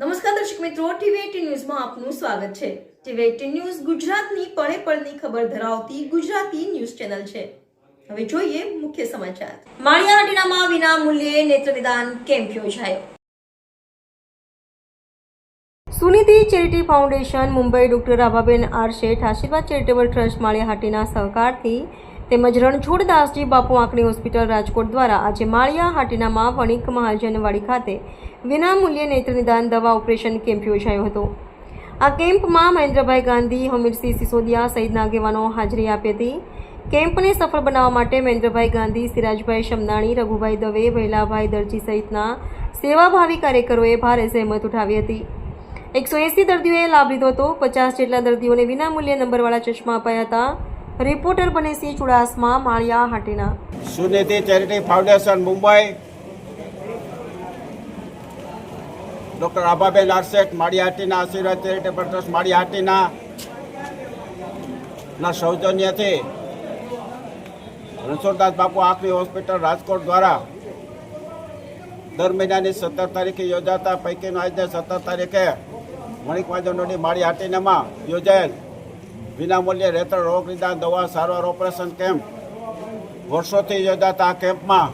નમસ્કાર દર્શક મિત્રો ટીવી ન્યૂઝમાં આપનું સ્વાગત છે. ટીવી ન્યૂઝ ગુજરાતની પળે પળની ખબર ધરાવતી ગુજરાતી ન્યૂઝ ચેનલ છે. હવે જોઈએ મુખ્ય સમાચાર. માળિયા હાટીનામાં વિના મૂલ્યે નેત્રનિદાન કેમ્પ યોજાયો. Sunidhi charity foundation Mumbai doctor Abhaben R Sheth Ashirwad charitable trust Maliya Hatina સહકારથી તેમજ રણછોડદાસજી બાપુ આંકણી હોસ્પિટલ રાજકોટ દ્વારા આજે માળિયા હાટીનામાં વણિક મહાજનવાડી ખાતે વિનામૂલ્યે નેત્ર નિદાન દવા ઓપરેશન કેમ્પ યોજાયો હતો. આ કેમ્પમાં મહેન્દ્રભાઈ ગાંધી, હમીરસિંહ સિસોદિયા સહિતના આગેવાનો હાજરી આપી હતી. કેમ્પને સફળ બનાવવા માટે મહેન્દ્રભાઈ ગાંધી, સિરાજભાઈ શમનાણી રઘુભાઈ દવે ભૈલાભાઈ દરજી સહિતના સેવાભાવી કાર્યકરોએ ભારે સહેમત ઉઠાવી હતી. એકસો એંસી દર્દીઓએ લાભ લીધો હતો. પચાસ જેટલા દર્દીઓને વિનામૂલ્યે નંબરવાળા ચશ્મા અપાયા હતા. Reporter Banesi Chudasama Maliya Hatina. Sunidhi charity foundation, Mumbai. Doctor Abhaben આરસેટ Malihatina Ashirwad charitable trust માળીહાટીના ના સૌજન્યથી રણછોડદાસ બાપુ આખરી હોસ્પિટલ રાજકોટ દ્વારા દર મહિનાની સત્તર તારીખે યોજાતા, પૈકીનો આજે સત્તર તારીખે મણિક વાજનોની માળીહાટીનામાં યોજાયેલ. વિનામૂલ્યે રેતળ રોગ નિદાન દવા સારવાર ઓપરેશન કેમ્પ. વર્ષોથી યોજાતા આ કેમ્પમાં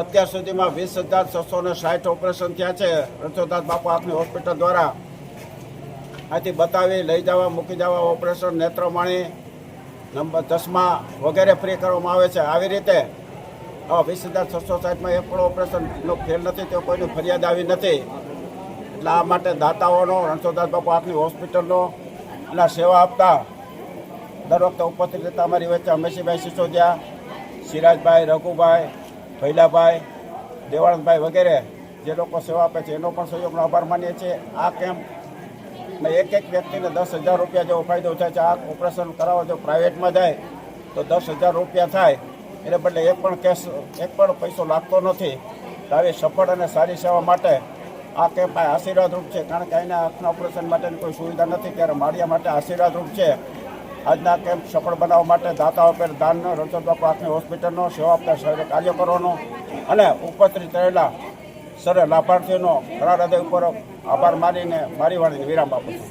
અત્યાર સુધીમાં વીસ હજાર છસો ને સાઠ ઓપરેશન થયા છે. રણછોદાસ બાપુ આપની હોસ્પિટલ દ્વારા અહીંથી બતાવી લઈ જવા, મૂકી જવા ઓપરેશન નેત્રમણી નંબર ચશ્મા વગેરે ફ્રી કરવામાં આવે છે. આવી રીતે વીસ હજાર છસો સાઠમાં એક પણ ઓપરેશનનો ફેલ નથી, તે કોઈની ફરિયાદ આવી નથી. એટલે આ માટે દાતાઓનો રણછોદાસ બાપુ આપની હોસ્પિટલનો અને સેવા આપતા. દર વખતે ઉપસ્થિત રહેતા અમારી વચ્ચે અમેશીભાઈ સિસોદિયા, સિરાજભાઈ, રઘુભાઈ, ભૈલાભાઈ દેવાણંદભાઈ વગેરે જે લોકો સેવા આપે છે, એનો પણ સહયોગનો આભાર માનીએ છીએ. આ કેમ્પ એક એક વ્યક્તિને દસ હજાર રૂપિયા જેવો ફાયદો થાય છે. આ ઓપરેશન કરાવવા જો પ્રાઇવેટમાં જાય, તો દસ હજાર રૂપિયા થાય. એને બદલે એક પણ કેસ, એક પણ પૈસો લાગતો નથી. આવી સફળ અને સારી સેવા માટે આ કેમ્પ આશીર્વાદરૂપ છે. કારણ કે અહીંના આંખના ઓપરેશન માટેની કોઈ સુવિધા નથી. ત્યારે માળિયા માટે આશીર્વાદરૂપ છે. આજના કેમ્પ સફળ બનાવવા માટે દાતાઓ પર દાનનો રણછોડ બાપુ આંખની હોસ્પિટલનો સેવા આપતા સર્વે કાર્યકરોનો અને ઉપસ્થિત રહેલા સર્વે લાભાર્થીઓનો ઘણા હૃદય ઉપર આભાર માનીને મારી વાણીને વિરામ આપું છું.